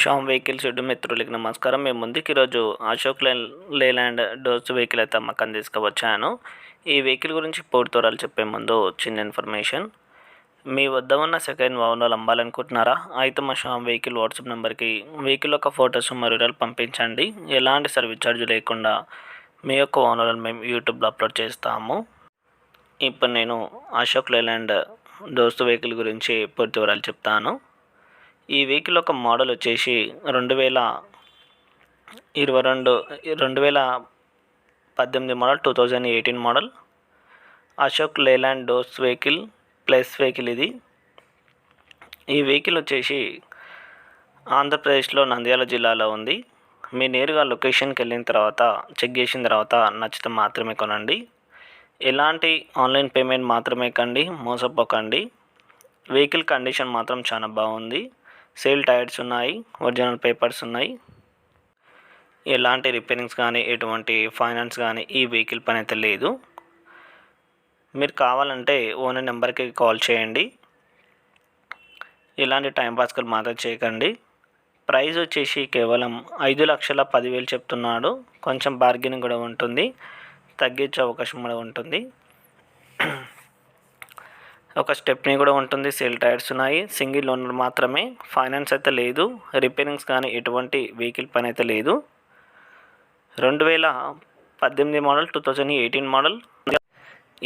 Sam vehicles shed మిత్రులకి నమస్కారం. మేము ముందుకు ఈరోజు అశోక్ లే లేలాండ్ డోర్స్ వెహికల్ అయితే అమ్మకం తీసుకువచ్చాను. ఈ వెహికల్ గురించి పూర్తివరాలు చెప్పే ముందు చిన్న ఇన్ఫర్మేషన్. మీ వద్ద ఉన్న సెకండ్ వాహనాలు అమ్మాలనుకుంటున్నారా అయితే మా షామ్ వెహికల్ వాట్సాప్ నెంబర్కి వెహికల్ యొక్క ఫొటోస్ మరియు వివరాలు పంపించండి. ఎలాంటి సర్వీస్ ఛార్జ్ లేకుండా మీ యొక్క వాహనాలను మేము యూట్యూబ్లో అప్లోడ్ చేస్తాము. ఇప్పుడు నేను అశోక్ లేలాండ్ దోస్తు వెహికల్ గురించి పూర్తి వివరాలు చెప్తాను. ఈ వెహికల్ ఒక మోడల్ వచ్చేసి రెండు వేల ఇరవై రెండు రెండు వేల పద్దెనిమిది model two thousand eighteen model. Ashok Leyland doors vehicle plus vehicle ఇది. ఈ వెహికల్ వచ్చేసి ఆంధ్రప్రదేశ్లో నంద్యాల జిల్లాలో ఉంది. మీ నేరుగా లొకేషన్కి వెళ్ళిన తర్వాత చెక్ చేసిన తర్వాత నచ్చితే మాత్రమే కొనండి. ఎలాంటి ఆన్లైన్ పేమెంట్ మాత్రమే కండి మోసపోకండి. వెహికల్ కండిషన్ మాత్రం చాలా బాగుంది. సేల్ టైర్స్ ఉన్నాయి ఒరిజినల్ పేపర్స్ ఉన్నాయి. ఎలాంటి రిపేరింగ్స్ కానీ ఎటువంటి ఫైనాన్స్ కానీ ఈ వెహికల్ పని అయితే లేదు. మీరు కావాలంటే ఓనర్ నెంబర్కి కాల్ చేయండి. ఇలాంటి టైం పాస్కల్ మాత్రం చేయకండి. ప్రైస్ వచ్చేసి కేవలం ఐదు లక్షల పదివేలు చెప్తున్నాడు. కొంచెం బార్గెనింగ్ కూడా ఉంటుంది. తగ్గించే అవకాశం కూడా ఉంటుంది. ఒక స్టెప్నీ కూడా ఉంటుంది. సేల్ టైర్స్ ఉన్నాయి. సింగిల్ ఓనర్ మాత్రమే. ఫైనాన్స్ అయితే లేదు. రిపేరింగ్స్ కానీ ఎటువంటి వెహికల్ పని అయితే లేదు. రెండు వేల పద్దెనిమిది model two thousand eighteen model.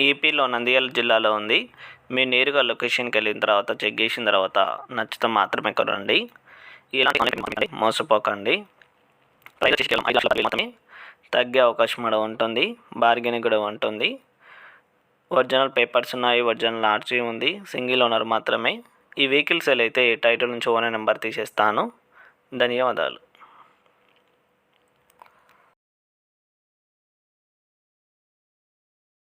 ఏపీలో నంద్యాల జిల్లాలో ఉంది. మీరు నేరుగా లొకేషన్కి వెళ్ళిన తర్వాత చెక్ చేసిన తర్వాత నచ్చితే మాత్రమే కొనండి. ఇలాంటి మోసపోకండి. మాత్రమే తగ్గే అవకాశం కూడా ఉంటుంది. బార్గెనింగ్ కూడా ఉంటుంది. ఒరిజినల్ పేపర్స్ ఉన్నాయి ఒరిజినల్ ఆర్చి ఉంది సింగిల్ ఓనర్ మాత్రమే. ఈ వెహికల్ సేల్ అయితే టైటిల్ నుంచి ఓనర్ నెంబర్ తీసేస్తాను. ధన్యవాదాలు.